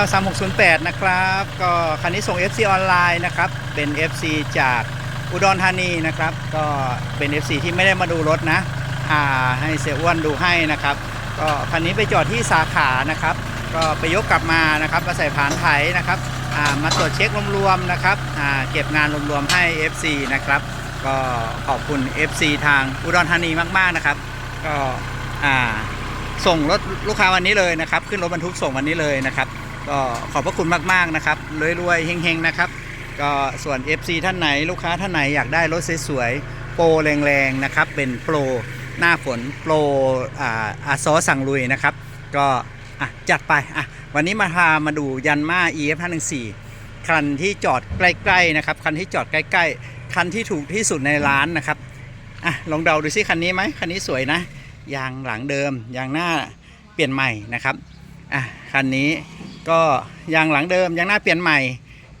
L 3 6 0 8นะครับ ก็คันนี้ส่ง FC ออนไลน์นะครับ เป็น FC จากอุดรธานีนะครับ ก็เป็น FC ที่ไม่ได้มาดูรถนะ อ่าให้เสียอ้วนดูให้นะครับ ก็คันนี้ไปจอดที่สาขานะครับ ก็ไปยกกลับมานะครับมาใส่ผานไถนะครับ อ่ามาตรวจเช็ครวมๆนะครับ อ่าเก็บงานรวมๆให้ FC นะครับ ก็ขอบคุณ FC ทางอุดรธานีมากๆนะครับ ก็อ่าส่งรถลูกค้าวันนี้เลยนะครับ ขึ้นรถบรรทุกส่งวันนี้เลยนะครับ ก็ขอบพระคุณมากๆนะครับรวยๆเฮงๆนะครับ ก็ส่วน FC ท่านไหนลูกค้าท่านไหนอยากได้รถสวยๆโปรแรงๆนะครับ เป็นโปรหน้าฝนโปรอ่าอาซอสั่งลุยนะครับ ก็อะจัดไปอะวันนี้มาพามาดูยันมา EF 514คันที่จอดใกล้ๆนะครับคันที่จอดใกล้ ๆ คันที่ถูกที่สุดในร้านนะครับอะลองเดาดูซิคันนี้ไหมคันนี้สวยนะยางหลังเดิมยางหน้าเปลี่ยนใหม่นะครับอะคันนี้ ก็ยางหลังเดิมยางหน้าเปลี่ยนใหม่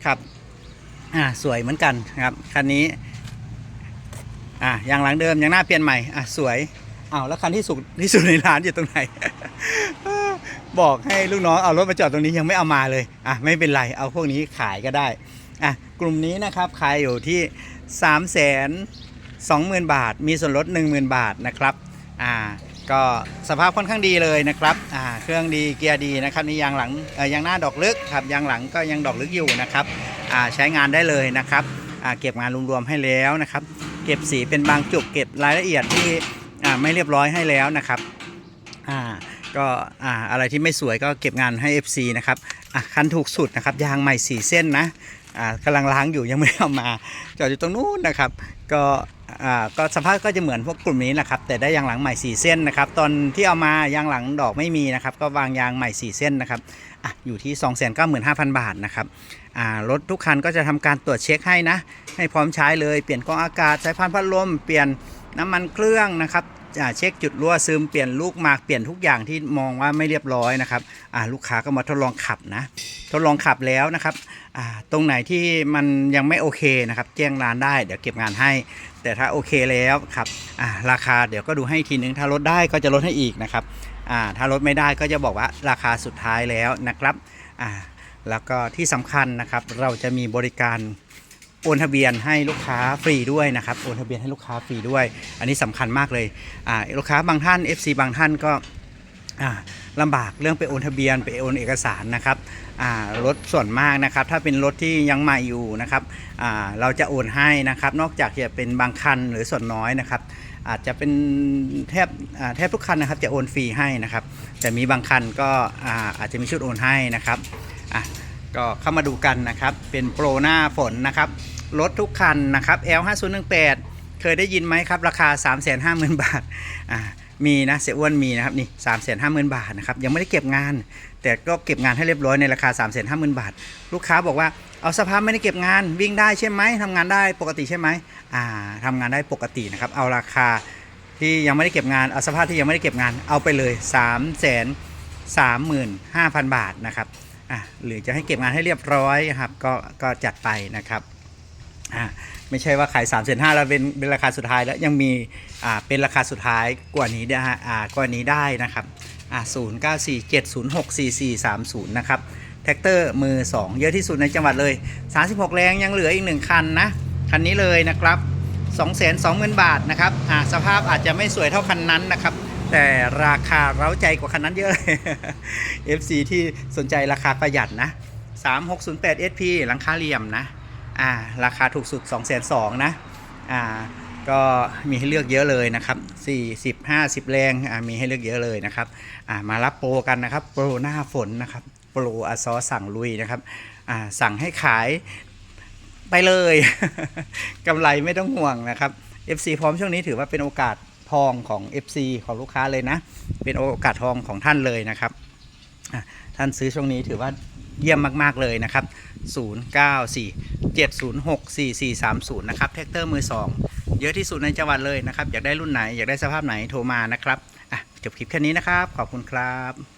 ครับอะสวยเหมือนกันครับคันนี้อะยางหลังเดิมยางหน้าเปลี่ยนใหม่อะสวยอ้าวแล้วคันที่สุดที่สุดในร้านอยู่ตรงไหน บอกให้ลูกน้องเอารถมาจอดตรงนี้ยังไม่เอามาเลยอะไม่เป็นไรเอาพวกนี้ขายก็ได้อะกลุ่มนี้นะครับขายอยู่ที่ 3 2 0 0 0 0 บาท มีส่วนลด 10,000 บาทนะครับอ่า ก็สภาพค่อนข้างดีเลยนะครับอ่าเครื่องดีเกียร์ดีนะครับนี่ยางหลังยางหน้าดอกลึกครับยางหลังก็ยังดอกลึกอยู่นะครับอ่าใช้งานได้เลยนะครับอ่าเก็บงานรวมๆให้แล้วนะครับ เก็บสีเป็นบางจุดเก็บรายละเอียดที่อ่าไม่เรียบร้อยให้แล้วนะครับ ก็อ่าอะไรที่ไม่สวยก็เก็บงานให้ FC นะครับอะคันถูกสุดนะครับยางใหม่สีเส้นนะอ่ากำลังล้างอยู่ยังไม่ได้เอามาจอดอยู่ตรงนู้นนะครับ ก็อ่าก็สภาพก็จะเหมือนพวกกลุ่มนี้นะครับ แต่ได้ยางหลังใหม่4เส้นนะครับ ตอนที่เอามายางหลังดอกไม่มีนะครับ ก็วางยางใหม่4เส้นนะครับอะอยู่ที่ 295,000 บาทนะครับอ่ารถทุกคันก็จะทำการตรวจเช็คให้นะ ให้พร้อมใช้เลยเปลี่ยนกรองอากาศสายพานพัดลมเปลี่ยนน้ำมันเครื่องนะครับ เช็คจุดรั่วซึมเปลี่ยนลูกหมากเปลี่ยนทุกอย่างที่มองว่าไม่เรียบร้อยนะครับลูกค้าก็มาทดลองขับนะ ทดลองขับแล้วนะครับตรงไหนที่มันยังไม่โอเคนะครับแจ้งร้านได้เดี๋ยวเก็บงานให้ แต่ถ้าโอเคแล้วครับราคาเดี๋ยวก็ดูให้อีกทีนึงถ้าลดได้ก็จะลดให้อีกนะครับถ้าลดไม่ได้ก็จะบอกว่าราคาสุดท้ายแล้วนะครับแล้วก็ที่สำคัญนะครับเราจะมีบริการ โอนทะเบียนให้ลูกค้าฟรีด้วยนะครับโอนทะเบียนให้ลูกค้าฟรีด้วย อันนี้สำคัญมากเลยอ่าลูกค้าบางท่าน FC บางท่านก็อ่าลำบากเรื่องไปโอนทะเบียนไปโอนเอกสารนะครับรถส่วนมากนะครับ ถ้าเป็นรถที่ยังใหม่อยู่นะครับเราจะโอนให้นะครับ นอกจากจะเป็นบางคันหรือส่วนน้อยนะครับ อาจจะเป็นแทบแทบทุกคันนะครับจะโอนฟรีให้นะครับ แต่มีบางคันก็อาจจะมีชุดโอนให้นะครับ ก็เข้ามาดูกันนะครับ เป็นโปรหน้าฝนนะครับ รถทุกคันนะครับ L 5 0 1 8 เคยได้ยินไหมครับ ราคา 3 5 0 0 0 0 บาทอ่ามีนะเสียอ้วนมีนะครับนี่3 5 0 0 0 0บาทนะครับยังไม่ได้เก็บงาน แต่ก็เก็บงานให้เรียบร้อยในราคา3 5 0 0 0 0บาท ลูกค้าบอกว่าเอาสภาพไม่ได้เก็บงานวิ่งได้ใช่ไหมทำงานได้ปกติใช่ไหมอ่าทำงานได้ปกตินะครับเอาราคาที่ยังไม่ได้เก็บงานเอาสภาพที่ยังไม่ได้เก็บงานเอาไปเลย3 3 5 0 0 0บาทนะครับ อ่าหรือจะให้เก็บงานให้เรียบร้อยครับก็ก็จัดไปนะครับอ่าไม่ใช่ว่าขาย3ามแสนห้าแล้วเป็นเป็นราคาสุดท้ายแล้วยังมีอ่าเป็นราคาสุดท้ายกว่านี้ได้อ่ากว่านี้ได้นะครับอ่าศูนย์เก้าสี่เจ็ดศูนย์หกสี่สี่สามศูนย์นะครับแท็กเตอร์มือ 2 เยอะที่สุดในจังหวัดเลย 36 แรงยังเหลืออีก 1 คันนะ คันนี้เลยนะครับ 220,000 บาทนะครับ อ่าสภาพอาจจะไม่สวยเท่าคันนั้นนะครับ แต่ราคาเร้าใจกว่าคันนั้นเยอะเลย FC ที่สนใจราคาประหยัดนะ 3608 SP หลังคาเหลี่ยมนะ อ่า ราคาถูกสุด 2 2 0 0 0นะ อ่า ก็มีให้เลือกเยอะเลยนะครับ 40 50 แรง อ่า มีให้เลือกเยอะเลยนะครับ อ่า มารับโปรกันนะครับ โปรหน้าฝนนะครับ โปรอาซอสั่งลุยนะครับ อ่า สั่งให้ขายไปเลย กำไรไม่ต้องห่วงนะครับ FC พร้อมช่วงนี้ถือว่าเป็นโอกาส ทองของ FC ของลูกค้าเลยนะ เป็นโอกาสทองของท่านเลยนะครับ ท่านซื้อช่วงนี้ถือว่าเยี่ยมมาก ๆ เลยนะครับ 094 706 4430 นะครับแท็กเตอร์มือ 2 เยอะที่สุดในจังหวัดเลยนะครับ อยากได้รุ่นไหน อยากได้สภาพไหนโทรมานะครับ อะ จบคลิปแค่นี้นะครับ ขอบคุณครับ